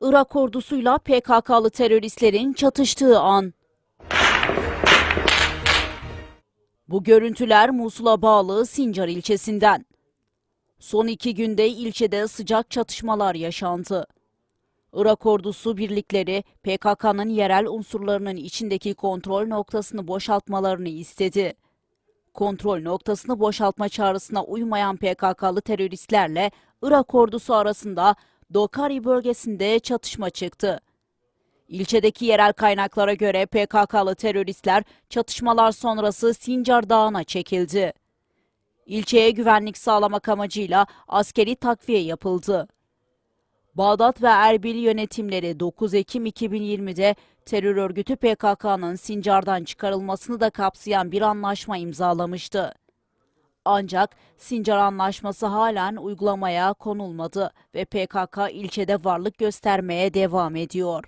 Irak ordusuyla PKK'lı teröristlerin çatıştığı an. Bu görüntüler Musul'a bağlı Sincar ilçesinden. Son iki günde ilçede sıcak çatışmalar yaşandı. Irak ordusu birlikleri PKK'nın yerel unsurlarının içindeki kontrol noktasını boşaltmalarını istedi. Kontrol noktasını boşaltma çağrısına uymayan PKK'lı teröristlerle Irak ordusu arasında Dokari bölgesinde çatışma çıktı. İlçedeki yerel kaynaklara göre PKK'lı teröristler çatışmalar sonrası Sincar Dağı'na çekildi. İlçeye güvenlik sağlamak amacıyla askeri takviye yapıldı. Bağdat ve Erbil yönetimleri 9 Ekim 2020'de terör örgütü PKK'nın Sincar'dan çıkarılmasını da kapsayan bir anlaşma imzalamıştı. Ancak Sincar Anlaşması halen uygulamaya konulmadı ve PKK ilçede varlık göstermeye devam ediyor.